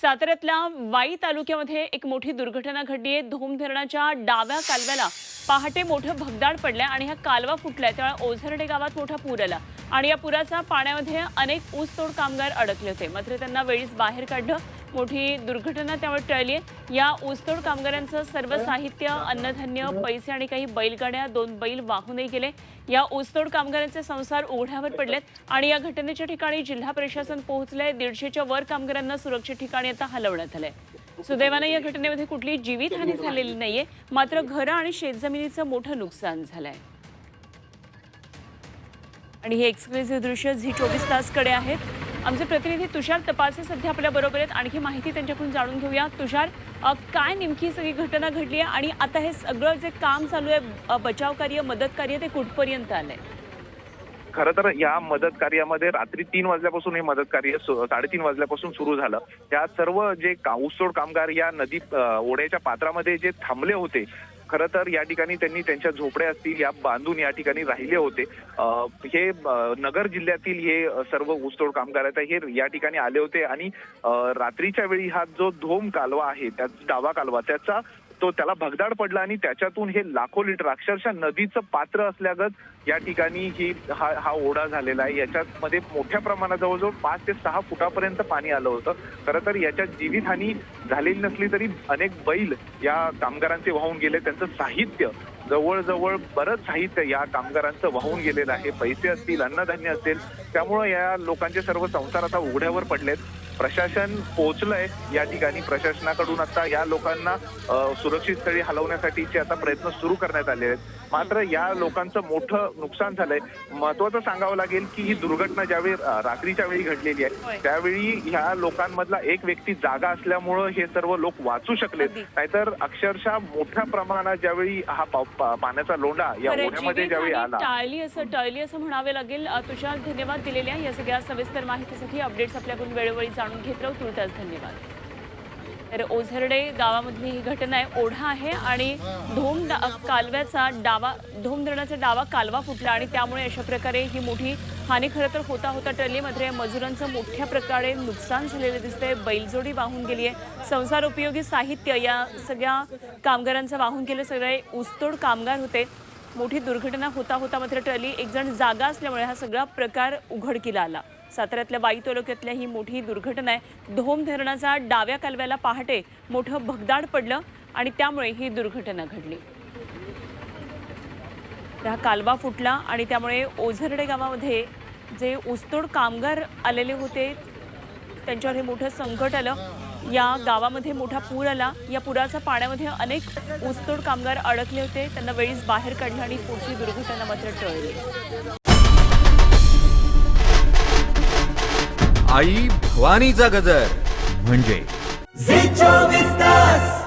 साताऱ्यातल्या वाई तालुक्यामध्ये एक मोठी दुर्घटना घडली आहे. धोम धरणाच्या डाव्या कालव्याला पहाटे मोठं भगदाड पडलंय आणि हा कालवा फुटलाय. त्यामुळे ओझरडे गावात मोठा पूर आला आणि या पुराचा पाण्यामध्ये अनेक ऊसतोड कामगार अडकले होते. मात्र त्यांना वेळीच बाहेर काढलं मोठी दुर्घटना त्यामुळे टळली आहे. या ऊसतोड कामगारांचं सर्व साहित्य अन्नधान्य पैसे आणि काही बैलगाड्या दोन बैल वाहूनही गेले. या ऊसतोड कामगारांचे संसार उघड्यावर पडलेत आणि या घटनेच्या ठिकाणी जिल्हा प्रशासन पोहोचलंय. दीडशेच्या वर कामगारांना सुरक्षित ठिकाणी आता हलवण्यात आलंय. सुदैवानं या घटनेमध्ये कुठलीही जीवितहानी झालेली नाहीये. मात्र घरं आणि शेतजमिनीचं मोठं नुकसान झालंय. आणि हे एक्सक्लुझिव्ह दृश्य झी चोवीस तासकडे आहेत. आमचे प्रतिनिधी तुषार तपासे सध्या आपल्या बरोबर आहेत. आणखी माहिती त्यांच्याकडून जाणून घेऊया. तुषार काय नेमकी सगळी घटना घडली आहे आणि आता हे सगळं जे काम चालू आहे बचाव कार्य मदत कार्य ते कुठपर्यंत आलंय? खरं तर या मदत कार्यामध्ये रात्री तीन वाजल्यापासून हे मदत कार्य साडेतीन वाजल्यापासून सुरू झालं. त्या सर्व जे काऊसतोड कामगार या नदी ओढ्याच्या पात्रामध्ये जे थांबले होते खरं तर या ठिकाणी त्यांनी त्यांच्या झोपड्या असतील या बांधून या ठिकाणी राहिले होते. हे नगर जिल्ह्यातील हे सर्व ऊसतोड कामगार आहेत हे या ठिकाणी आले होते आणि रात्रीच्या वेळी हा जो धोम कालवा आहे त्या डावा कालवा त्याचा तो त्याला भगदाड पडला आणि त्याच्यातून हे लाखो लिटर अक्षरशः नदीचं पात्र असल्यागत या ठिकाणी ही हा हा ओढा झालेला आहे. याच्यामध्ये मोठ्या प्रमाणात जवळजवळ पाच ते सहा फुटापर्यंत पाणी आलं होतं. खरं तर याच्यात जीवितहानी झालेली नसली तरी अनेक बैल या कामगारांचे वाहून गेले. त्यांचं साहित्य जवळजवळ बरंच साहित्य या कामगारांचं वाहून गेलेलं आहे. पैसे असतील अन्नधान्य असेल त्यामुळं या लोकांचे सर्व संसार आता उघड्यावर पडलेत. प्रशासन पोहोचलंय या ठिकाणी. प्रशासनाकडून आता या लोकांना सुरक्षित स्थळी हलवण्यासाठीचे आता प्रयत्न सुरू करण्यात आले आहेत. मात्र या लोकांचं मोठं नुकसान झालंय. महत्वाचं सांगावं लागेल की ही दुर्घटना ज्यावेळी रात्रीच्या वेळी घडलेली. आहे त्यावेळी ह्या लोकांमधला एक व्यक्ती जागा असल्यामुळं हे सर्व लोक वाचू शकलेत. अगदी. नाहीतर अक्षरशः मोठ्या प्रमाणात ज्यावेळी हा पाण्याचा लोंढा या ओढ्यामध्ये ज्यावेळी आला. टाळली असं टळली असं म्हणावे लागेल. तुषार धन्यवाद दिलेल्या या सगळ्या सविस्तर माहितीसाठी अपडेट्स आपल्याकडून वेळोवेळी जाणून घेत राहू. तुर्तास धन्यवाद. तर ओझरडे गावामधली ही घटना आहे ओढा आहे आणि धोम डा- कालव्याचा डावा धोम धरणाचा डावा कालवा फुटला आणि त्यामुळे अशा प्रकारे ही मोठी हानी खरं तर होता होता टळली मात्र या मजुरांचं मोठ्या प्रकारे नुकसान झालेलं दिसतंय. बैलजोडी वाहून गेली आहे. संसार उपयोगी साहित्य या सगळ्या कामगारांचं वाहून गेलं. सगळे ऊसतोड कामगार होते. मोठी दुर्घटना होता होता मात्र टळली एक जण जागा असल्यामुळे हा सगळा प्रकार उघडकीला आला. साताऱ्यातल्या बाई तालुक्यातल्या ही मोठी दुर्घटना आहे. धोम धरणाचा डाव्या कालव्याला पहाटे मोठं भगदाड पडलं आणि त्यामुळे ही दुर्घटना घडली. हा कालवा फुटला आणि त्यामुळे ओझरडे गावामध्ये जे ऊसतोड कामगार आलेले होते त्यांच्यावर हे मोठं संकट आलं. या गावामध्ये मोठा पूर आला. या पुराच्या पाण्यामध्ये अनेक ऊसतोड कामगार अडकले होते. त्यांना वेळीच बाहेर काढलं आणि पुढची दुर्घटना मात्र टळली. आई भवानीचा गजर. म्हणजे चोवीस तास.